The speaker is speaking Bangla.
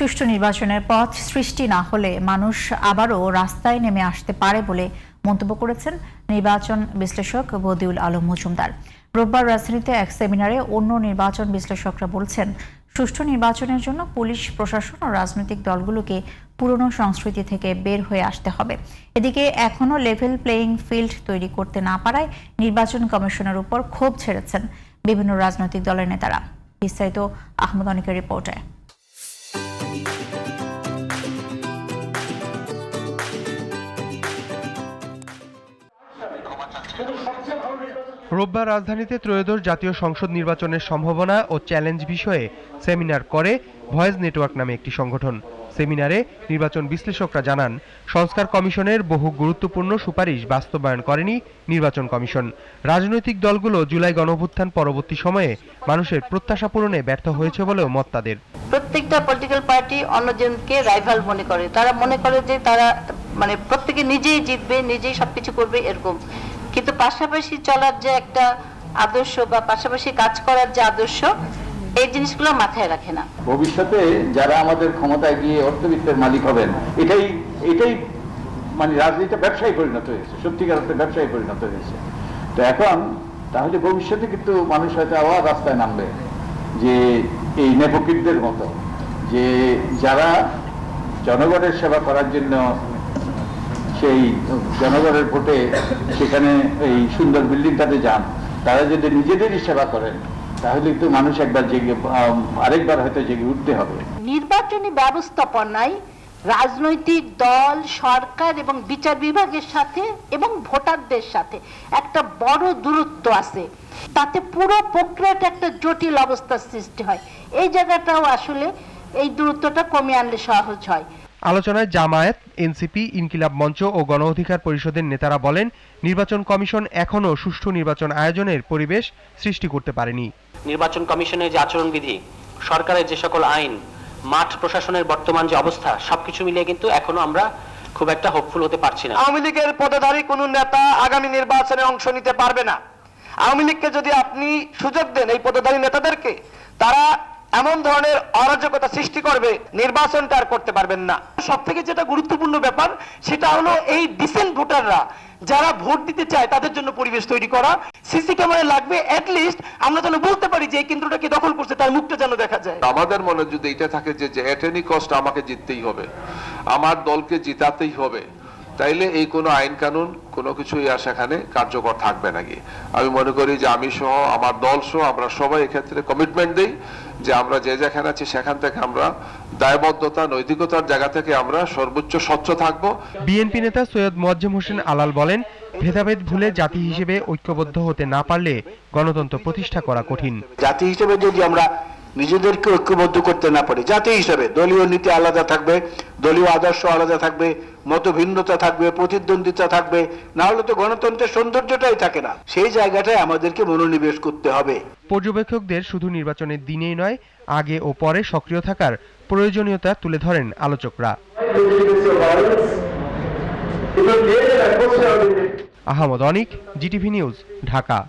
সুষ্ঠু নির্বাচনের পথ সৃষ্টি না হলে মানুষ আবারও রাস্তায় নেমে আসতে পারে বলে মন্তব্য করেছেন নির্বাচন বিশ্লেষক বদিউল আলম মজুমদার। রোববার রাজধানীতে এক সেমিনারে অন্য নির্বাচন বিশ্লেষকরা বলছেন, সুষ্ঠু নির্বাচনের জন্য পুলিশ, প্রশাসন ও রাজনৈতিক দলগুলোকে পুরনো সংস্কৃতি থেকে বের হয়ে আসতে হবে। এদিকে এখনও লেভেল প্লেয়িং ফিল্ড তৈরি করতে না পারায় নির্বাচন কমিশনের উপর ক্ষোভ ছেড়েছেন বিভিন্ন রাজনৈতিক দলের নেতারা। বিস্তারিত আহমদ অনিকের রিপোর্টে। রোববার রাজধানীতে ত্রয়োদশ জাতীয় সংসদ নির্বাচনের সম্ভাবনা ও চ্যালেঞ্জ বিষয়ে সেমিনার করে ভয়েস নেটওয়ার্ক নামে একটি সংগঠন। সেমিনারে নির্বাচন বিশ্লেষকরা জানান, সংস্কার কমিশনের বহু গুরুত্বপূর্ণ সুপারিশ বাস্তবায়ন করেনি নির্বাচন কমিশন। রাজনৈতিক দলগুলো জুলাই গণঅভ্যুত্থান পরবর্তী সময়ে মানুষের প্রত্যাশা পূরণে ব্যর্থ হয়েছে বলেও মত তাদের। প্রত্যেকটা পলিটিক্যাল পার্টি অন্যজনকে রাইভাল মনে করে। তারা মনে করে যে তারা মানে প্রত্যেকে নিজেই জিতবে, নিজেই সবকিছু করবে এরকম। কিন্তু পাশাপাশি চলার যে একটা আদর্শ বা পাশাপাশি কাজ করার যে আদর্শ, এই জিনিসগুলো মাথায় রাখে না। ভবিষ্যতে যারা আমাদের ক্ষমতায় গিয়ে অর্থবিত্তের মালিক হবেন, এটাই এটাই মানে রাজনীতিটা ব্যবসায় পরিণত হয়েছে, সত্যিকার অর্থে ব্যবসায় পরিণত হয়েছে। তো এখন তাহলে ভবিষ্যতে কিন্তু মানুষ হয়তো আবার রাস্তায় নামবে যে এই নেপকিরদের মতো, যে যারা জনগণের সেবা করার জন্য সেই জনগণের ভোটে সেখানে এই সুন্দর বিল্ডিংটাতে যান, তারা যদি নিজেদেরই সেবা করেন, তাহলে তো মানুষ একবার জেগে আরেকবার হয়তো জেগে উঠতে হবে। নির্বাচনী ব্যবস্থাপনায় রাজনৈতিক দল, সরকার এবং বিচার বিভাগের সাথে এবং ভোটারদের সাথে একটা বড় দূরত্ব আছে। তাতে পুরো প্রক্রিয়াটা একটা জটিল অবস্থার সৃষ্টি হয়। এই জায়গাটাও আসলে এই দূরত্বটা কমিয়ে আনলে সহজ হয়। আলোচনায় জামায়াত এনসিপি ইনকিলাব মঞ্চ ও গণ অধিকার পরিষদের নেতারা বলেন নির্বাচন কমিশন এখনও সুষ্ঠু নির্বাচন আয়োজনের পরিবেশ সৃষ্টি করতে পারেনি। নির্বাচন কমিশনের যে আচরণবিধি সরকারের যে সকল আইন মাঠ প্রশাসনের বর্তমান যে অবস্থা সবকিছু মিলিয়ে কিন্তু এখনও আমরা খুব একটা হোপফুল হতে পারছি না। আওয়ামী লীগের পদধারী কোন নেতা আগামী নির্বাচনে অংশ নিতে পারবে না। আওয়ামী লীগকে যদি আপনি সুযোগ দেন এই পদধারী নেতাদেরকে তারা এমন ধরনের অরাজকতা সৃষ্টি করবে নির্বাচনটা আর করতে পারবেন না। সব থেকে যেটা গুরুত্বপূর্ণ ব্যাপার, সেটা হলো এই ডিসেন্ট ভোটাররা, যারা ভোট দিতে চায়, তাদের জন্য পরিবেশ তৈরি করা। সিসি ক্যামেরা লাগবে লিস্ট আমরা যেন বলতে পারি যে এই কেন্দ্রটাকে দখল করছে, তার মুখটা যেন দেখা যায়। আমাদের মনে যদি এটা থাকে যে এট এনি কস্ট আমাকে জিততেই হবে। আমার দলকে জিতাতেই হবে। তাইলে এই কোনো আইন কানুন কোনো কিছুই আর সেখানে কার্যকর থাকবে নাকি আমি মনে করি যে আমি সহ আমার দল সহ আমরা সবাই এক্ষেত্রে কমিটমেন্ট দেই যে আমরা যে যেখানে আছি সেখান থেকে আমরা দায়বদ্ধতা নৈতিকতার জায়গা থেকে আমরা সর্বোচ্চ স্বচ্ছ থাকব। বিএনপি নেতা সৈয়দ মোয়াজ্জেম হোসেন আলাল বলেন ভেদাভেদ ভুলে জাতি হিসেবে ঐক্যবদ্ধ হতে না পারলে গণতন্ত্র প্রতিষ্ঠা করা কঠিন। জাতি হিসেবে যদি আমরা নিজেদেরকে ঐক্যবদ্ধ করতে না পারি। জাতি হিসেবে দলীয় নীতি আলাদা থাকবে, দলীয় আদর্শ আলাদা থাকবে মত ভিন্নতা থাকবে, প্রতিদ্বন্দ্বিতা থাকবে না হলে তো গণতন্ত্রের সৌন্দর্যটাই থাকে না। সেই জায়গাটায় আমাদেরকে মনোনিবেশ করতে হবে। পর্যবেক্ষকদের শুধু নির্বাচনের দিনেই নয়, আগে ও পরে সক্রিয় থাকার প্রয়োজনীয়তা তুলে ধরেন আলোচকরা। Ahmad Anik, GTV news, Dhaka.